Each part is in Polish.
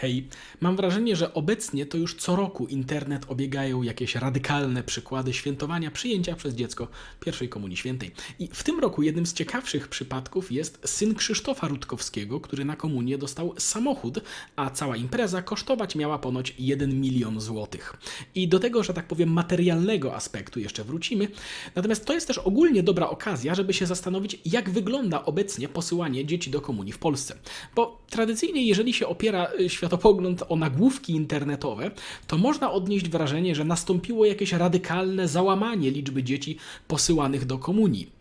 Hej, mam wrażenie, że obecnie to już co roku internet obiegają jakieś radykalne przykłady świętowania przyjęcia przez dziecko pierwszej Komunii Świętej. I w tym roku jednym z ciekawszych przypadków jest syn Krzysztofa Rutkowskiego, który na komunię dostał samochód, a cała impreza kosztować miała ponoć 1 milion złotych. I do tego, że tak powiem, materialnego aspektu jeszcze wrócimy. Natomiast to jest też ogólnie dobra okazja, żeby się zastanowić, jak wygląda obecnie posyłanie dzieci do komunii w Polsce. Bo tradycyjnie, jeżeli się opiera y, światopogląd o nagłówki internetowe, to można odnieść wrażenie, że nastąpiło jakieś radykalne załamanie liczby dzieci posyłanych do komunii.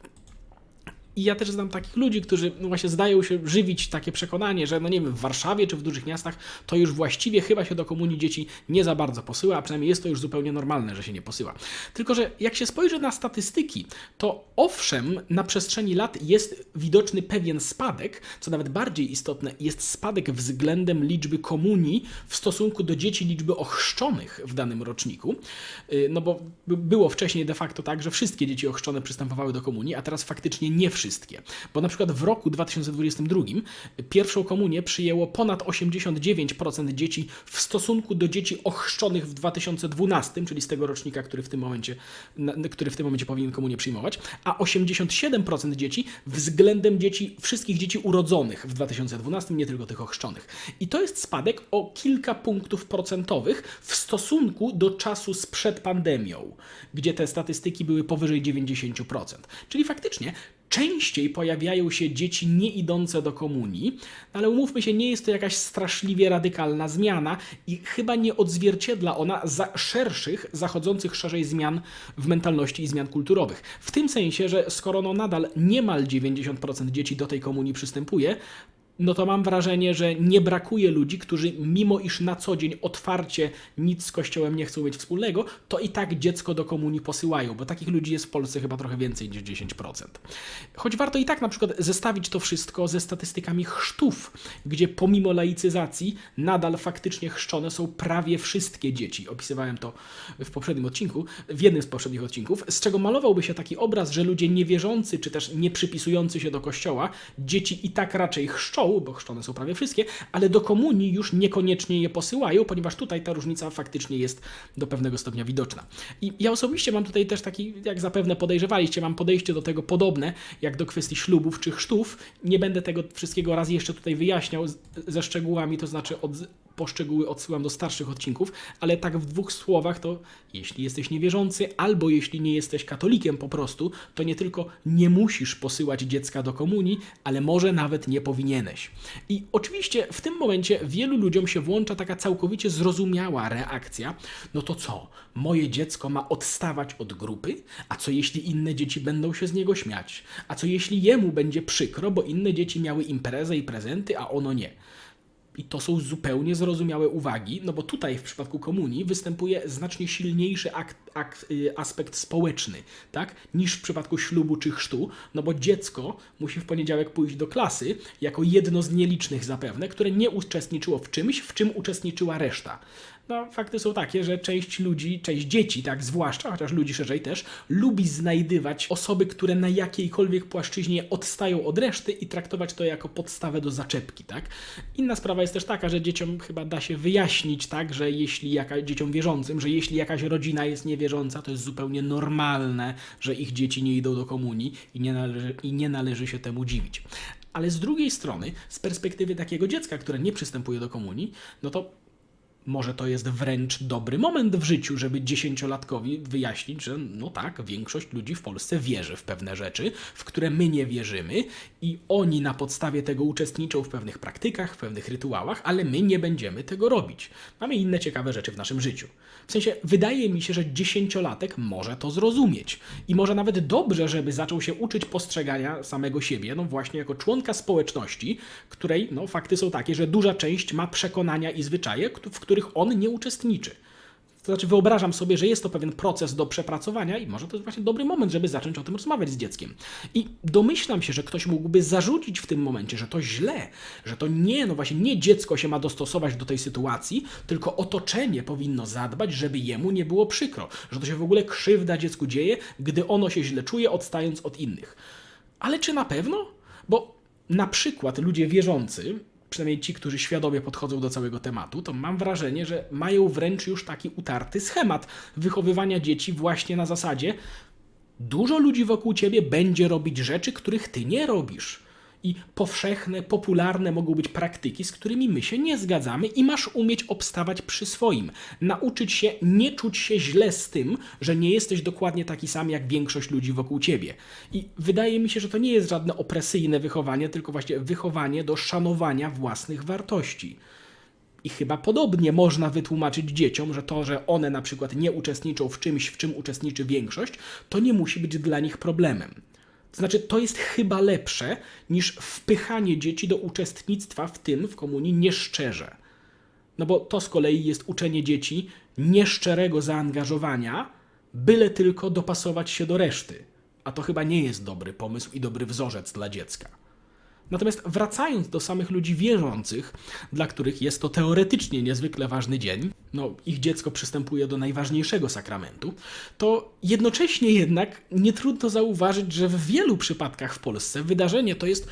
I ja też znam takich ludzi, którzy właśnie zdają się żywić takie przekonanie, że no nie wiem, w Warszawie czy w dużych miastach to już właściwie chyba się do komunii dzieci nie za bardzo posyła, a przynajmniej jest to już zupełnie normalne, że się nie posyła. Tylko, że jak się spojrzy na statystyki, to owszem, na przestrzeni lat jest widoczny pewien spadek, co nawet bardziej istotne, jest spadek względem liczby komunii w stosunku do dzieci liczby ochrzczonych w danym roczniku. Yy, No bo by- było wcześniej de facto tak, że wszystkie dzieci ochrzczone przystępowały do komunii, a teraz faktycznie nie wszystkie. Bo na przykład w roku 2022 pierwszą komunię przyjęło ponad 89% dzieci w stosunku do dzieci ochrzczonych w 2012, czyli z tego rocznika, który w tym momencie, który w tym momencie powinien komunię przyjmować, a 87% dzieci względem dzieci, wszystkich dzieci urodzonych w 2012, nie tylko tych ochrzczonych. I to jest spadek o kilka punktów procentowych w stosunku do czasu sprzed pandemią, gdzie te statystyki były powyżej 90%. Czyli faktycznie częściej pojawiają się dzieci nie idące do komunii, ale umówmy się, nie jest to jakaś straszliwie radykalna zmiana i chyba nie odzwierciedla ona za szerszych, zachodzących szerzej zmian w mentalności i zmian kulturowych. W tym sensie, że skoro no nadal niemal 90% dzieci do tej komunii przystępuje, no to mam wrażenie, że nie brakuje ludzi, którzy mimo iż na co dzień otwarcie nic z Kościołem nie chcą mieć wspólnego, to i tak dziecko do komunii posyłają, bo takich ludzi jest w Polsce chyba trochę więcej niż 10%. Choć warto i tak na przykład zestawić to wszystko ze statystykami chrztów, gdzie pomimo laicyzacji nadal faktycznie chrzczone są prawie wszystkie dzieci. Opisywałem to w poprzednim odcinku, w jednym z poprzednich odcinków, z czego malowałby się taki obraz, że ludzie niewierzący czy też nie przypisujący się do kościoła, dzieci i tak raczej chrzczą, bo chrzczone są prawie wszystkie, ale do komunii już niekoniecznie je posyłają, ponieważ tutaj ta różnica faktycznie jest do pewnego stopnia widoczna. I ja osobiście mam tutaj też taki, jak zapewne podejrzewaliście, mam podejście do tego podobne, jak do kwestii ślubów czy chrztów. Nie będę tego wszystkiego raz jeszcze tutaj wyjaśniał ze szczegółami, to znaczy od, poszczegóły odsyłam do starszych odcinków, ale tak w dwóch słowach to jeśli jesteś niewierzący, albo jeśli nie jesteś katolikiem po prostu, to nie tylko nie musisz posyłać dziecka do komunii, ale może nawet nie powinieneś. I oczywiście w tym momencie wielu ludziom się włącza taka całkowicie zrozumiała reakcja, no to co, moje dziecko ma odstawać od grupy? A co jeśli inne dzieci będą się z niego śmiać? A co jeśli jemu będzie przykro, bo inne dzieci miały imprezę i prezenty, a ono nie? I to są zupełnie zrozumiałe uwagi, no bo tutaj w przypadku komunii występuje znacznie silniejszy akt, akt, y, aspekt społeczny, tak, niż w przypadku ślubu czy chrztu, no bo dziecko musi w poniedziałek pójść do klasy jako jedno z nielicznych zapewne, które nie uczestniczyło w czymś, w czym uczestniczyła reszta. No, fakty są takie, że część ludzi, część dzieci, tak, zwłaszcza, chociaż ludzi szerzej też, lubi znajdywać osoby, które na jakiejkolwiek płaszczyźnie odstają od reszty i traktować to jako podstawę do zaczepki, tak. Inna sprawa jest też taka, że dzieciom chyba da się wyjaśnić, tak, że jeśli jaka, dzieciom wierzącym, że jeśli jakaś rodzina jest niewierząca, to jest zupełnie normalne, że ich dzieci nie idą do komunii i nie należy, i nie należy się temu dziwić. Ale z drugiej strony, z perspektywy takiego dziecka, które nie przystępuje do komunii, no to może to jest wręcz dobry moment w życiu, żeby dziesięciolatkowi wyjaśnić, że no tak, większość ludzi w Polsce wierzy w pewne rzeczy, w które my nie wierzymy i oni na podstawie tego uczestniczą w pewnych praktykach, w pewnych rytuałach, ale my nie będziemy tego robić. Mamy inne ciekawe rzeczy w naszym życiu. W sensie, wydaje mi się, że dziesięciolatek może to zrozumieć i może nawet dobrze, żeby zaczął się uczyć postrzegania samego siebie, no właśnie jako członka społeczności, której, no fakty są takie, że duża część ma przekonania i zwyczaje, w których on nie uczestniczy. To znaczy, wyobrażam sobie, że jest to pewien proces do przepracowania i może to jest właśnie dobry moment, żeby zacząć o tym rozmawiać z dzieckiem. I domyślam się, że ktoś mógłby zarzucić w tym momencie, że to źle, że to nie, no właśnie nie dziecko się ma dostosować do tej sytuacji, tylko otoczenie powinno zadbać, żeby jemu nie było przykro, że to się w ogóle krzywda dziecku dzieje, gdy ono się źle czuje, odstając od innych. Ale czy na pewno? Bo na przykład ludzie wierzący przynajmniej ci, którzy świadomie podchodzą do całego tematu, to mam wrażenie, że mają wręcz już taki utarty schemat wychowywania dzieci właśnie na zasadzie dużo ludzi wokół ciebie będzie robić rzeczy, których ty nie robisz. I powszechne, popularne mogą być praktyki, z którymi my się nie zgadzamy, i masz umieć obstawać przy swoim. Nauczyć się nie czuć się źle z tym, że nie jesteś dokładnie taki sam jak większość ludzi wokół ciebie. I wydaje mi się, że to nie jest żadne opresyjne wychowanie, tylko właśnie wychowanie do szanowania własnych wartości. I chyba podobnie można wytłumaczyć dzieciom, że to, że one na przykład nie uczestniczą w czymś, w czym uczestniczy większość, to nie musi być dla nich problemem. Znaczy, to jest chyba lepsze niż wpychanie dzieci do uczestnictwa w tym, w komunii nieszczerze. No bo to z kolei jest uczenie dzieci nieszczerego zaangażowania, byle tylko dopasować się do reszty. A to chyba nie jest dobry pomysł i dobry wzorzec dla dziecka. Natomiast wracając do samych ludzi wierzących, dla których jest to teoretycznie niezwykle ważny dzień, no ich dziecko przystępuje do najważniejszego sakramentu, to jednocześnie jednak nie trudno zauważyć, że w wielu przypadkach w Polsce wydarzenie to jest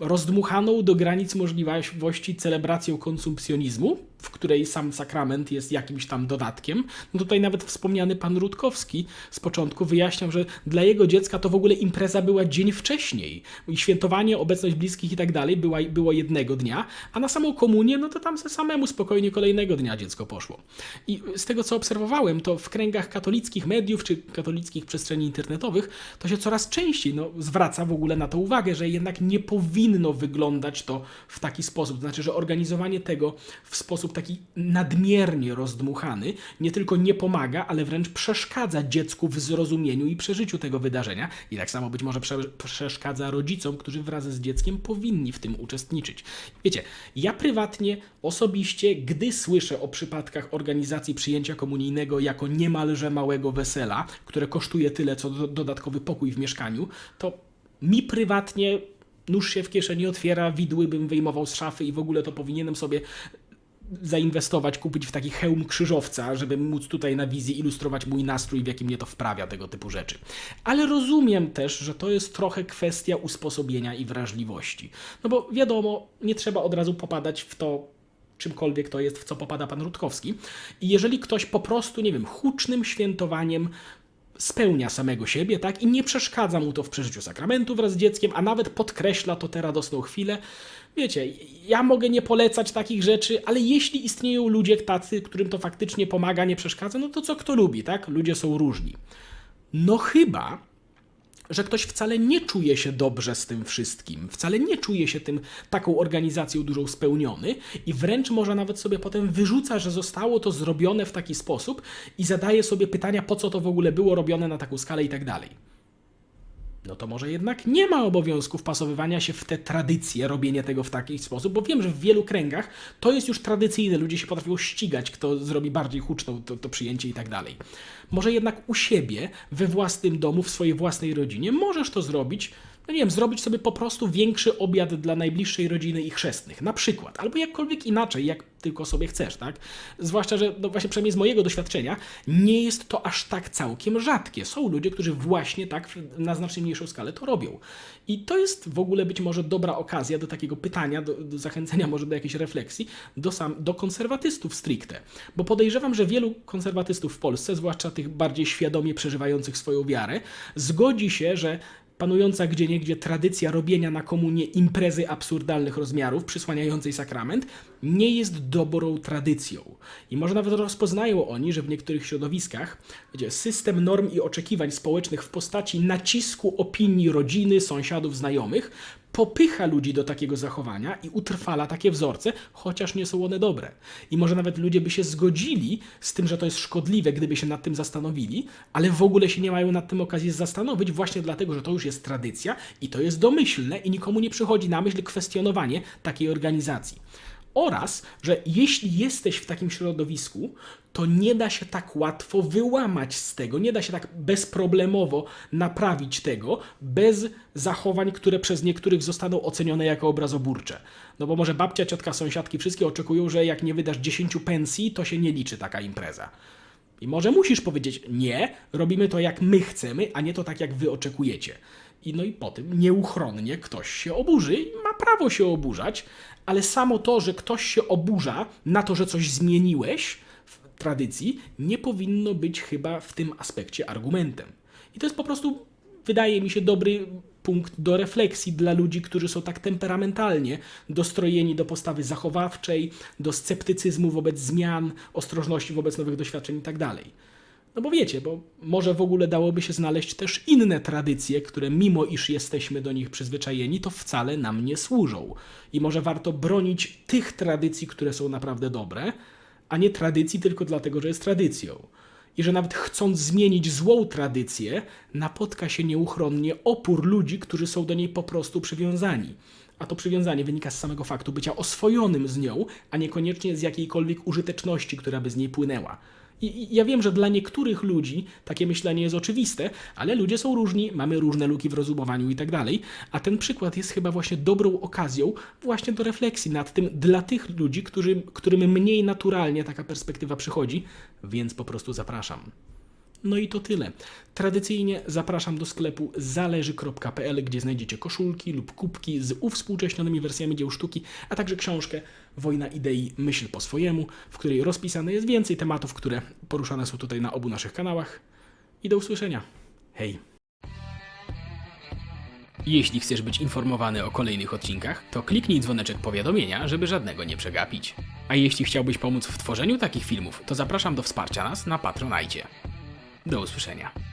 rozdmuchaną do granic możliwości celebracją konsumpcjonizmu, w której sam sakrament jest jakimś tam dodatkiem. No tutaj nawet wspomniany pan Rutkowski z początku wyjaśniał, że dla jego dziecka to w ogóle impreza była dzień wcześniej. I świętowanie, obecność bliskich i tak dalej była, było jednego dnia, a na samą komunię, no to tam se samemu spokojnie kolejnego dnia dziecko poszło. I z tego co obserwowałem, to w kręgach katolickich mediów czy katolickich przestrzeni internetowych to się coraz częściej no, zwraca w ogóle na to uwagę, że jednak nie powinno wyglądać to w taki sposób. To znaczy, że organizowanie tego w sposób taki nadmiernie rozdmuchany nie tylko nie pomaga, ale wręcz przeszkadza dziecku w zrozumieniu i przeżyciu tego wydarzenia. I tak samo być może prze przeszkadza rodzicom, którzy wraz z dzieckiem powinni w tym uczestniczyć. Wiecie, ja prywatnie, osobiście, gdy słyszę o przypadkach organizacji przyjęcia komunijnego jako niemalże małego wesela, które kosztuje tyle, co do dodatkowy pokój w mieszkaniu, to mi prywatnie nóż się w kieszeni otwiera, widły bym wyjmował z szafy i w ogóle to powinienem sobie zainwestować, kupić w taki hełm krzyżowca, żeby móc tutaj na wizji ilustrować mój nastrój, w jakim mnie to wprawia, tego typu rzeczy. Ale rozumiem też, że to jest trochę kwestia usposobienia i wrażliwości. No bo wiadomo, nie trzeba od razu popadać w to, czymkolwiek to jest, w co popada pan Rutkowski. I jeżeli ktoś po prostu, nie wiem, hucznym świętowaniem spełnia samego siebie, tak? I nie przeszkadza mu to w przeżyciu sakramentu wraz z dzieckiem, a nawet podkreśla to tę radosną chwilę. Wiecie, ja mogę nie polecać takich rzeczy, ale jeśli istnieją ludzie tacy, którym to faktycznie pomaga, nie przeszkadza, no to co kto lubi, tak? Ludzie są różni. No chyba, że ktoś wcale nie czuje się dobrze z tym wszystkim, wcale nie czuje się tym taką organizacją dużą spełniony i wręcz może nawet sobie potem wyrzuca, że zostało to zrobione w taki sposób i zadaje sobie pytania, po co to w ogóle było robione na taką skalę i tak dalej. No to może jednak nie ma obowiązku wpasowywania się w te tradycje, robienie tego w taki sposób, bo wiem, że w wielu kręgach to jest już tradycyjne, ludzie się potrafią ścigać, kto zrobi bardziej huczną to, to przyjęcie i tak dalej. Może jednak u siebie, we własnym domu, w swojej własnej rodzinie możesz to zrobić, no nie wiem, zrobić sobie po prostu większy obiad dla najbliższej rodziny i chrzestnych, na przykład, albo jakkolwiek inaczej, jak tylko sobie chcesz, tak? Zwłaszcza, że no właśnie przynajmniej z mojego doświadczenia nie jest to aż tak całkiem rzadkie. Są ludzie, którzy właśnie tak na znacznie mniejszą skalę to robią. I to jest w ogóle być może dobra okazja do takiego pytania, do, do zachęcenia może do jakiejś refleksji, do, sam, do konserwatystów stricte. Bo podejrzewam, że wielu konserwatystów w Polsce, zwłaszcza tych bardziej świadomie przeżywających swoją wiarę, zgodzi się, że panująca gdzieniegdzie tradycja robienia na komunie imprezy absurdalnych rozmiarów, przysłaniającej sakrament, nie jest dobrą tradycją. I może nawet rozpoznają oni, że w niektórych środowiskach wiecie, system norm i oczekiwań społecznych w postaci nacisku opinii rodziny, sąsiadów, znajomych popycha ludzi do takiego zachowania i utrwala takie wzorce, chociaż nie są one dobre. I może nawet ludzie by się zgodzili z tym, że to jest szkodliwe, gdyby się nad tym zastanowili, ale w ogóle się nie mają nad tym okazji zastanowić, właśnie dlatego, że to już jest tradycja i to jest domyślne i nikomu nie przychodzi na myśl kwestionowanie takiej organizacji. Oraz, że jeśli jesteś w takim środowisku, to nie da się tak łatwo wyłamać z tego, nie da się tak bezproblemowo naprawić tego bez zachowań, które przez niektórych zostaną ocenione jako obrazoburcze. No bo może babcia, ciotka, sąsiadki wszystkie oczekują, że jak nie wydasz 10 pensji, to się nie liczy taka impreza. I może musisz powiedzieć nie, robimy to jak my chcemy, a nie to tak jak wy oczekujecie. I no i po tym nieuchronnie ktoś się oburzy i ma prawo się oburzać, ale samo to, że ktoś się oburza na to, że coś zmieniłeś w tradycji, nie powinno być chyba w tym aspekcie argumentem. I to jest po prostu, wydaje mi się, dobry punkt do refleksji dla ludzi, którzy są tak temperamentalnie dostrojeni do postawy zachowawczej, do sceptycyzmu wobec zmian, ostrożności wobec nowych doświadczeń itd. No bo wiecie, bo może w ogóle dałoby się znaleźć też inne tradycje, które mimo iż jesteśmy do nich przyzwyczajeni, to wcale nam nie służą. I może warto bronić tych tradycji, które są naprawdę dobre, a nie tradycji tylko dlatego, że jest tradycją. I że nawet chcąc zmienić złą tradycję, napotka się nieuchronnie opór ludzi, którzy są do niej po prostu przywiązani. A to przywiązanie wynika z samego faktu bycia oswojonym z nią, a niekoniecznie z jakiejkolwiek użyteczności, która by z niej płynęła. I ja wiem, że dla niektórych ludzi takie myślenie jest oczywiste, ale ludzie są różni, mamy różne luki w rozumowaniu i tak dalej. A ten przykład jest chyba właśnie dobrą okazją właśnie do refleksji nad tym dla tych ludzi, którzy, którym mniej naturalnie taka perspektywa przychodzi, więc po prostu zapraszam. No i to tyle. Tradycyjnie zapraszam do sklepu zależy.pl, gdzie znajdziecie koszulki lub kubki z uwspółcześnionymi wersjami dzieł sztuki, a także książkę Wojna idei Myśl po swojemu, w której rozpisane jest więcej tematów, które poruszane są tutaj na obu naszych kanałach. I do usłyszenia. Hej! Jeśli chcesz być informowany o kolejnych odcinkach, to kliknij dzwoneczek powiadomienia, żeby żadnego nie przegapić. A jeśli chciałbyś pomóc w tworzeniu takich filmów, to zapraszam do wsparcia nas na Patronajcie. Do usłyszenia.